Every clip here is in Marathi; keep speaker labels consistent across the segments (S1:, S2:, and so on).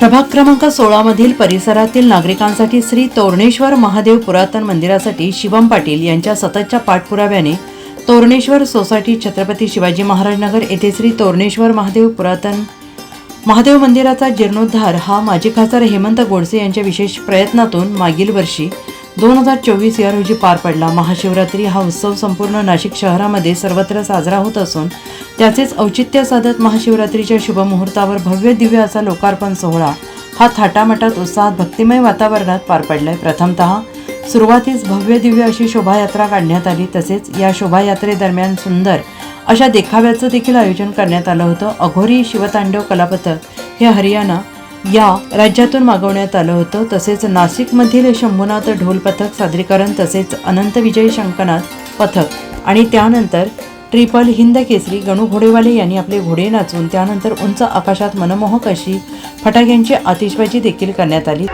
S1: प्रभाग क्रमांक सोळा मधील परिसरातील नागरिकांसाठी श्री तोरणेश्वर महादेव पुरातन मंदिरासाठी शिवम पाटील यांच्या सततच्या पाठपुराव्याने तोरणेश्वर सोसायटी छत्रपती शिवाजी महाराज नगर येथे श्री तोरणेश्वर महादेव पुरातन महादेव मंदिराचा जीर्णोद्धार हा माजी खासदार हेमंत गोडसे यांच्या विशेष प्रयत्नातून मागील वर्षी दोन हजार चोवीस या रोजी पार पडला. महाशिवरात्री हा उत्सव संपूर्ण नाशिक शहरामध्ये सर्वत्र साजरा होत असून त्याचेच औचित्य साधत महाशिवरात्रीच्या शुभमुहूर्तावर भव्य दिव्य असा लोकार्पण सोहळा हा थाटामाटात उत्साहात भक्तिमय वातावरणात पार पडलाय. प्रथमतः सुरुवातीस भव्य दिव्य अशी शोभायात्रा काढण्यात आली. तसेच या शोभायात्रेदरम्यान सुंदर अशा देखाव्याचं देखील आयोजन करण्यात आलं होतं. अघोरी शिवतांडव कलापथक हे हरियाणा या राज्यातून मागवण्यात आलं होतं. तसेच नाशिकमधील शंभूनाथ ढोल पथक सादरीकरण तसेच अनंत विजय शंकनाथ पथक आणि त्यानंतर ट्रिपल हिंद केसरी गणू घोडेवाले यांनी आपले घोडे नाचून त्यानंतर उंच आकाशात मनमोहक अशी फटाक्यांची आतिषबाजी देखील करण्यात आली.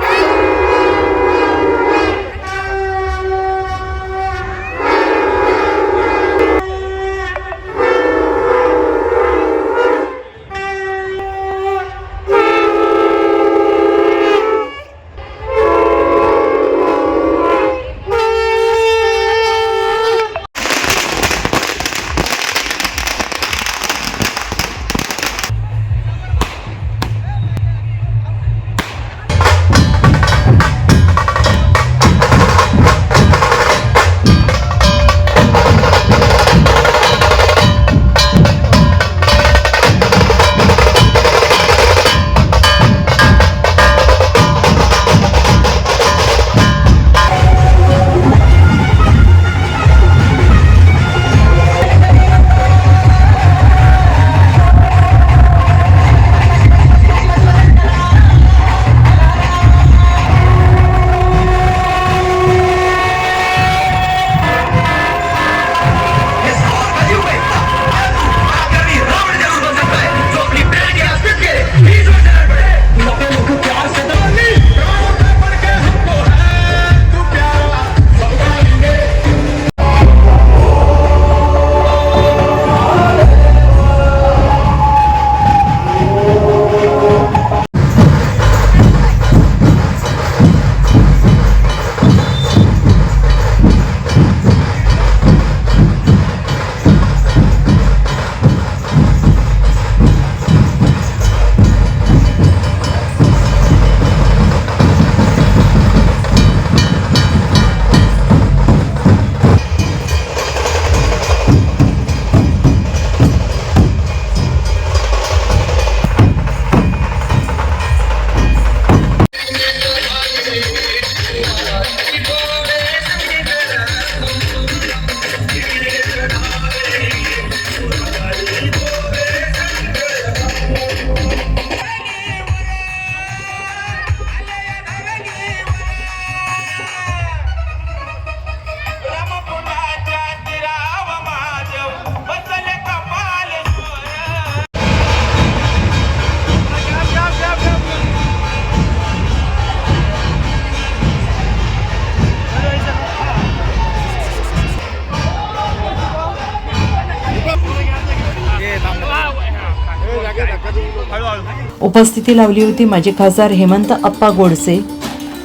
S1: उपस्थिती लावली होती माजी खासदार हेमंत अप्पा गोडसे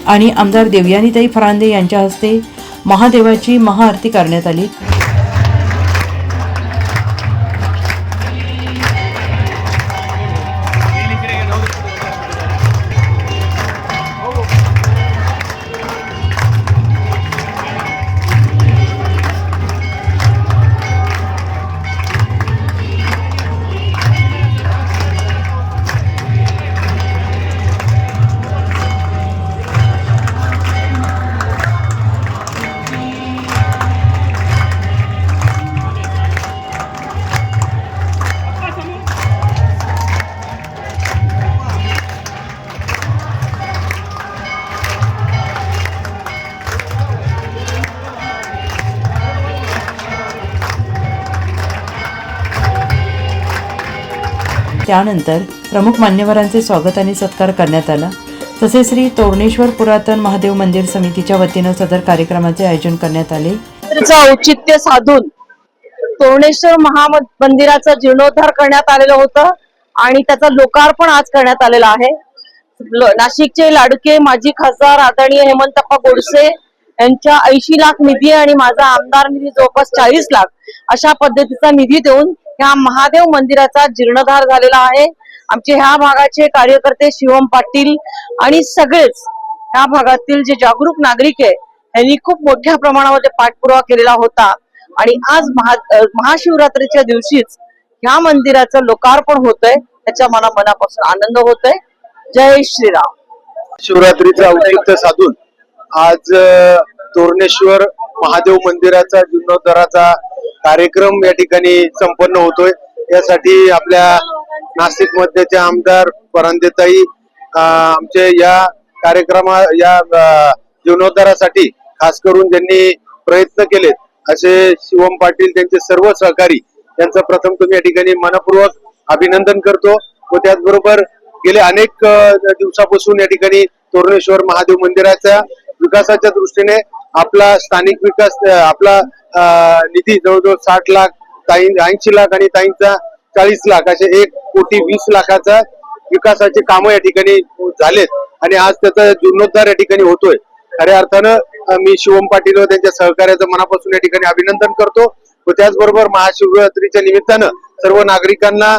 S1: आणि आमदार देवयानीताई फरांदे यांच्या हस्ते. महादेवाची महाआरती करण्यात आली. त्यानंतर प्रमुख मान्यवरांचे स्वागत आणि सत्कार करण्यात आला. तसेच श्री तोरणेश्वर पुरातन महादेव मंदिर समितीच्या वतीनं सदर कार्यक्रमाचे आयोजन करण्यात आले.
S2: औचित्य साधून तोरणेश्वर महामंदिराचं जीर्णोद्धार करण्यात आलेलं होतं आणि त्याचा लोकार्पण आज करण्यात आलेला आहे. नाशिकचे लाडके माजी खासदार आदरणीय हेमंतप्पा गोडसे यांच्या ऐंशी लाख निधी आणि माझा आमदार निधी जवळपास चाळीस लाख अशा पद्धतीचा निधी देऊन ह्या महादेव मंदिराचा जीर्णोद्धार झालेला आहे. आमचे ह्या भागाचे कार्यकर्ते शिवम पाटील आणि सगळेच ह्या भागातील जे जागरूक नागरिक आहे यांनी खूप मोठ्या प्रमाणामध्ये पाठपुरावा केलेला होता. आणि आज महा महाशिवरात्रीच्या दिवशीच ह्या मंदिराचं लोकार्पण होतंय. त्याच्या मला मनापासून आनंद होतोय. जय श्रीराम.
S3: शिवरात्रीचं औचित्य साधून आज तोरणेश्वर महादेव मंदिराचा जीर्णोद्धाराचा कार्यक्रम या ठिकाणी संपन्न होतोय. यासाठी आपल्या नाशिक मध्येचे आमदार परांदेताई आमचे या कार्यक्रमा या जीवनोद्धारासाठी जीर्णोद्धारासाठी खास करून ज्यांनी प्रयत्न केलेत असे शिवम पाटील त्यांचे सर्व सहकारी त्यांचं प्रथम तुम्ही या ठिकाणी मनपूर्वक अभिनंदन करतो व त्याचबरोबर गेले अनेक दिवसापासून या ठिकाणी तोरणेश्वर महादेव मंदिराच्या विकासाच्या दृष्टीने आपला स्थानिक विकास आपला निधी जवळजवळ साठ लाख ताई ऐंशी लाख आणि ताईंचा चाळीस लाख असे एक कोटी वीस लाखाचा विकासाचे कामं या ठिकाणी झालेत आणि आज त्याचा जीर्णोद्धार या ठिकाणी होतोय. खऱ्या अर्थानं मी शिवम पाटील व त्यांच्या सहकार्याचं मनापासून या ठिकाणी अभिनंदन करतो व त्याचबरोबर महाशिवरात्रीच्या निमित्तानं सर्व नागरिकांना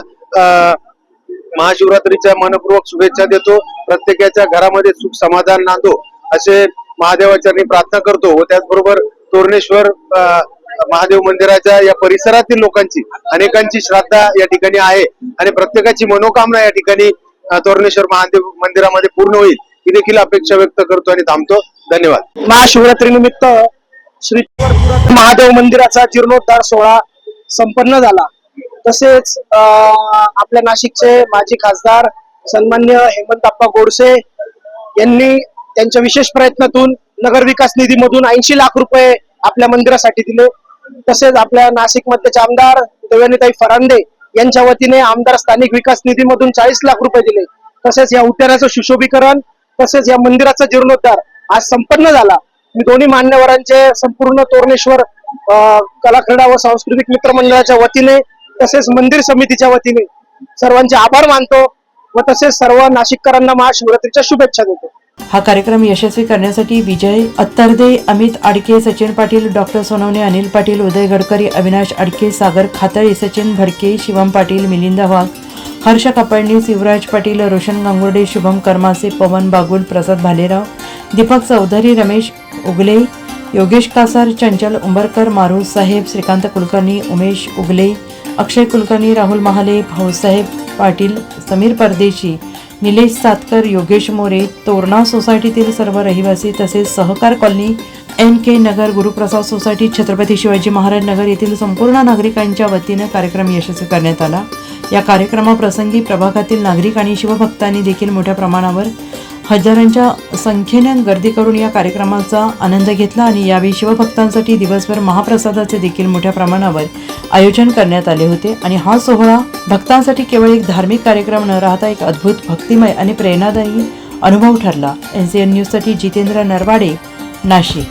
S3: महाशिवरात्रीच्या मनपूर्वक शुभेच्छा देतो. प्रत्येकाच्या घरामध्ये सुख समाधान नांदो. असे महादेवाचरणी प्रार्थना करतो व त्याचबरोबर तोरणेश्वर महादेव मंदिराच्या या परिसरातील लोकांची अनेकांची श्रद्धा या ठिकाणी आहे आणि प्रत्येकाची मनोकामना या ठिकाणी तोरणेश्वर महादेव मंदिरामध्ये पूर्ण होईल. ही देखील अपेक्षा व्यक्त करतो आणि थांबतो. धन्यवाद.
S4: महाशिवरात्री निमित्त श्री महादेव मंदिराचा जीर्णोद्धार सोहळा संपन्न झाला. तसेच अं, आपल्या नाशिकचे माजी खासदार सन्मान्य हेमंतप्पा गोडसे यांनी त्यांच्या विशेष प्रयत्नातून नगर विकास निधीमधून ऐंशी लाख रुपये आपल्या मंदिरासाठी दिले. तसेच आपल्या नाशिक मध्येचे आमदार देवयानीताई फरांदे यांच्या वतीने आमदार स्थानिक विकास निधीमधून चाळीस लाख रुपये दिले. तसेच या उद्यानाचं सुशोभीकरण तसेच या मंदिराचा जीर्णोद्धार आज संपन्न झाला. मी दोन्ही मान्यवरांचे संपूर्ण तोरणेश्वर अं, व सांस्कृतिक मित्र मंडळाच्या वतीने तसेच मंदिर समितीच्या वतीने सर्वांचे आभार मानतो व तसेच सर्व नाशिककरांना महाशिवरात्रीच्या शुभेच्छा देतो.
S1: हा कार्यक्रम यशस्वी करण्यासाठी विजय अत्तरदे अमित आडके सचिन पाटील डॉक्टर सोनवणे अनिल पाटील उदय गडकरी अविनाश आडके सागर खातळी सचिन भडके शिवम पाटील मिलिंद वाघ हर्ष कपाळणी शिवराज पाटील रोशन गांगुर्डे शुभम कर्मासे पवन बागुल प्रसाद भालेराव दीपक चौधरी रमेश उगले योगेश कासार चंचल उंबरकर मारू साहेब श्रीकांत कुलकर्णी उमेश उगले अक्षय कुलकर्णी राहुल महाले भाऊसाहेब पाटील समीर परदेशी निलेश सातकर योगेश मोरे तोरणा सोसायटीतील सर्व रहिवासी तसेच Sahakar colony N K Nagar Guruprasad society Chhatrapati Shivaji Maharaj Nagar येथील संपूर्ण नागरिकांच्या वतीनं कार्यक्रम यशस्वी करण्यात आला. या कार्यक्रमाप्रसंगी प्रभागातील नागरिक आणि शिवभक्तांनी देखील मोठ्या प्रमाणावर हजारांच्या संख्येने गर्दी करून या कार्यक्रमाचा आनंद घेतला आणि यावेळी शिवभक्तांसाठी दिवसभर महाप्रसादाचे देखील मोठ्या प्रमाणावर आयोजन करण्यात आले होते. आणि हा सोहळा भक्तांसाठी केवळ एक धार्मिक कार्यक्रम न राहता एक अद्भुत भक्तिमय आणि प्रेरणादायी अनुभव ठरला. एन सी एन न्यूजसाठी जितेंद्र नरवाडे नाशिक.